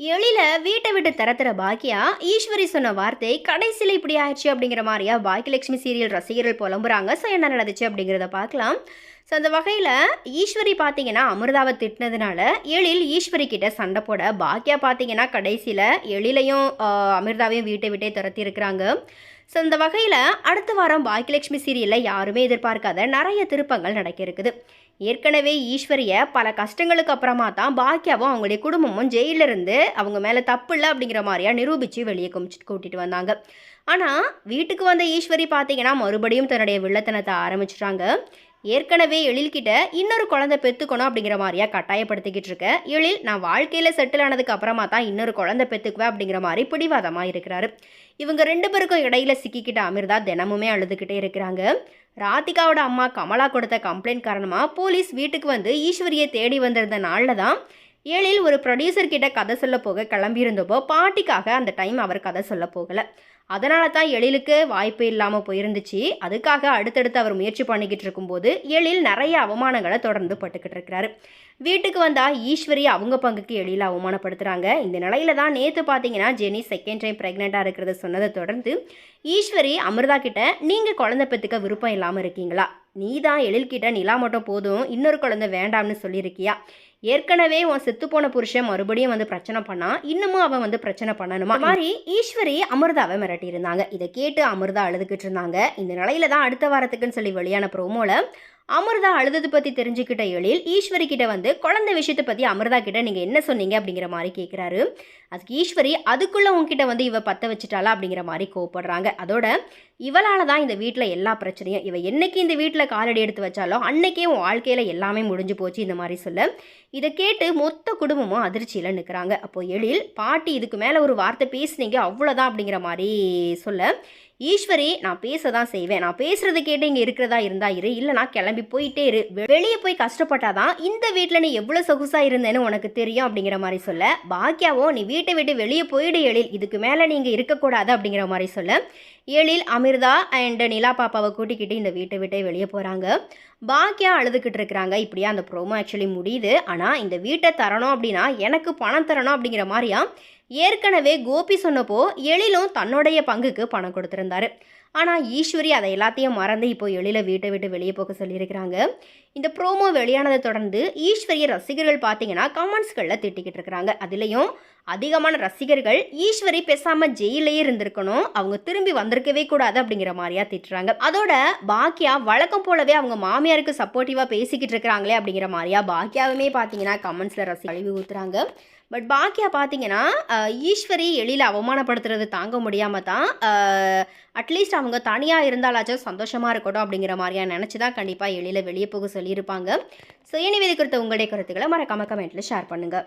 எழில வீட்டை விட்டு தரத்துற பாக்கியா ஈஸ்வரி சொன்ன வார்த்தை கடைசியில் இப்படி ஆயிடுச்சு அப்படிங்கிற மாதிரியா? பாக்கியலட்சுமி சீரியல் ரசிகர்கள் புலம்புறாங்க. ஸோ என்ன நடந்துச்சு அப்படிங்கிறத பார்க்கலாம். ஸோ அந்த வகையில் ஈஸ்வரி பார்த்தீங்கன்னா அமிர்தாவை திட்டினதுனால எழில் ஈஸ்வரி கிட்ட சண்டை போட பாக்கியா பார்த்தீங்கன்னா கடைசியில் எழிலையும் அமிர்தாவையும் வீட்டை விட்டே துரத்தி இருக்கிறாங்க. ஸோ இந்த வகையில் அடுத்த வாரம் பாக்கியலட்சுமி சீரியலில் யாருமே எதிர்பார்க்காத நிறைய திருப்பங்கள் நடக்க இருக்குது. ஏற்கனவே ஈஸ்வரியை பல கஷ்டங்களுக்கு அப்புறமா தான் பாக்கியாவும் அவங்களுடைய குடும்பமும் ஜெயிலில் இருந்து அவங்க மேலே தப்பு இல்லை அப்படிங்கிற மாதிரியா நிரூபித்து வெளியே குமிச்சு கூட்டிகிட்டு வந்தாங்க. ஆனால் வீட்டுக்கு வந்த ஈஸ்வரி பார்த்தீங்கன்னா மறுபடியும் தன்னுடைய வில்லத்தனத்தை ஆரம்பிச்சிட்டாங்க. ஏற்கனவே எழில்கிட்ட இன்னொரு குழந்தை பெற்றுக்கணும் அப்படிங்கிற மாதிரியா கட்டாயப்படுத்திக்கிட்டு இருக்க. எழில் நான் வாழ்க்கையில் செட்டில் ஆனதுக்கு அப்புறமா தான் இன்னொரு குழந்தை பெற்றுக்குவேன் அப்படிங்கிற மாதிரி பிடிவாதமாக இருக்கிறாரு. இவங்க ரெண்டு பேருக்கும் இடையில சிக்கிக்கிட்ட அமிர்தா தினமுமே அழுதுகிட்டே இருக்கிறாங்க. ராதிகாவோட அம்மா கமலா கொடுத்த கம்ப்ளைண்ட் காரணமாக போலீஸ் வீட்டுக்கு வந்து ஈஸ்வரியை தேடி வந்திருந்த நாளில் தான் ஏழில் ஒரு ப்ரொடியூசர் கிட்ட கதை சொல்ல போக கிளம்பியிருந்தப்போ பாட்டிக்காக அந்த டைம் அவர் கதை சொல்ல போகலை. அதனால தான் எழிலுக்கு வாய்ப்பு இல்லாமல் போயிருந்துச்சு. அதுக்காக அடுத்தடுத்து அவர் முயற்சி பண்ணிக்கிட்டு இருக்கும்போது எழில் நிறைய அவமானங்களை தொடர்ந்து பட்டுக்கிட்டு இருக்கிறாரு. வீட்டுக்கு வந்தால் ஈஸ்வரி அவங்க பங்குக்கு எழில அவமானப்படுத்துகிறாங்க இந்த நிலையில தான் நேற்று பார்த்தீங்கன்னா ஜெனி செகண்ட் டைம் ப்ரெக்னெண்ட்டாக இருக்கிறத சொன்னதை தொடர்ந்து ஈஸ்வரி அமிர்தா கிட்ட நீங்கள் குழந்தை பெற்றுக்க விருப்பம் இல்லாமல் இருக்கீங்களா? நீ தான் எழில்கிட்ட நிலா மட்டும் போதும் இன்னொரு குழந்தை வேண்டாம்னு சொல்லியிருக்கியா? ஏற்கனவே உன் செத்து போன புருஷன் மறுபடியும் வந்து பிரச்சனை பண்ணா இன்னமும் அவன் வந்து பிரச்சனை பண்ணணுமா? மாதிரி ஈஸ்வரி அமிர்தாவை மிரட்டி இருந்தாங்க இதை கேட்டு அமிர்தா அழுதுகிட்டு இருந்தாங்க. இந்த நிலையில தான் அடுத்த வாரத்துக்குன்னு சொல்லி வெளியான ப்ரோமோல அமிர்தா அழுதது பற்றி தெரிஞ்சுக்கிட்ட எழில் ஈஸ்வரி கிட்ட வந்து குழந்தை விஷயத்தை பற்றி அமிர்தா கிட்ட நீங்கள் என்ன சொன்னீங்க அப்படிங்கிற மாதிரி கேட்குறாரு அதுக்கு ஈஸ்வரி அதுக்குள்ளே உங்ககிட்ட வந்து இவ பற்ற வச்சுட்டாளா? அப்படிங்கிற மாதிரி கோவப்படுறாங்க. அதோட இவளால தான் இந்த வீட்டில் எல்லா பிரச்சனையும் இவ என்னைக்கு இந்த வீட்டில் காலடி எடுத்து வச்சாலோ அன்னைக்கே உன் வாழ்க்கையில் எல்லாமே முடிஞ்சு போச்சு இந்த மாதிரி சொல்ல. இதை கேட்டு மொத்த குடும்பமும் அதிர்ச்சியில் நிற்கிறாங்க அப்போ எழில் பாட்டி இதுக்கு மேலே ஒரு வார்த்தை பேசுனீங்க அவ்வளோதான் அப்படிங்கிற மாதிரி சொல்ல. ஈஸ்வரி நான் பேச தான் செய்வேன். நான் பேசுறது கேட்டு இங்கே இருக்கிறதா இருந்தா இரு. இல்லை நான் கிளம்பி போயிட்டே இரு. வெளியே போய் கஷ்டப்பட்டாதான் இந்த வீட்டில் நீ எவ்வளோ சொகுசாக இருந்தேன்னு உனக்கு தெரியும் அப்படிங்கிற மாதிரி சொல்ல. பாக்கியாவோ நீ வீட்டை விட்டு வெளியே போயிடு எழில். இதுக்கு மேலே நீங்கள் இருக்கக்கூடாது அப்படிங்கிற மாதிரி சொல்ல. எழில் அமிர்தா அண்ட் நிலா பாப்பாவை கூட்டிக்கிட்டு இந்த வீட்டை விட்டே வெளியே போகிறாங்க பாக்கியா அழுதுகிட்டு இருக்கிறாங்க. இப்படியா அந்த ப்ரோமோ ஆக்சுவலி முடியுது. ஆனால் இந்த வீட்டை தரணும் அப்படின்னா எனக்கு பணம் தரணும் அப்படிங்கிற மாதிரியா? ஏற்கனவே கோபி சொன்னப்போ எழிலும் தன்னுடைய பங்குக்கு பணம் கொடுத்துருந்தாரு. ஆனால் ஈஸ்வரி அதை எல்லாத்தையும் மறந்து இப்போ எழில வீட்டை விட்டு வெளியே போக சொல்லியிருக்கிறாங்க. இந்த ப்ரோமோ வெளியானதை தொடர்ந்து ஈஸ்வரியை ரசிகர்கள் பார்த்தீங்கன்னா கமெண்ட்ஸ்களில் திட்டிக்கிட்டு இருக்கிறாங்க. அதுலேயும் அதிகமான ரசிகர்கள் ஈஸ்வரி பேசாமல் ஜெயிலேயே இருந்திருக்கணும். அவங்க திரும்பி வந்திருக்கவே கூடாது அப்படிங்கிற மாதிரியா திட்டுறாங்க. அதோட பாக்கியா வழக்கம் போலவே அவங்க மாமியாருக்கு சப்போர்ட்டிவாக பேசிக்கிட்டு இருக்கிறாங்களே அப்படிங்கிற மாதிரியா பாக்கியாவுமே பார்த்தீங்கன்னா கமெண்ட்ஸில் ரசி கழுவி ஊற்றுறாங்க பட் பாக்கியா பார்த்தீங்கன்னா ஈஸ்வரி எளியில் அவமானப்படுத்துறது தாங்க முடியாமல் தான் அட்லீஸ்ட் அவங்க தனியாக இருந்தாலாச்சும் சந்தோஷமாக இருக்கட்டும் அப்படிங்கிற மாதிரியா நினச்சி தான் கண்டிப்பாக எளியில் வெளியே போக சொல்லியிருப்பாங்க. ஸோ எனவே குறித்த உங்களுடைய கருத்துக்களை மறக்காம கமெண்ட்டில் ஷேர் பண்ணுங்கள்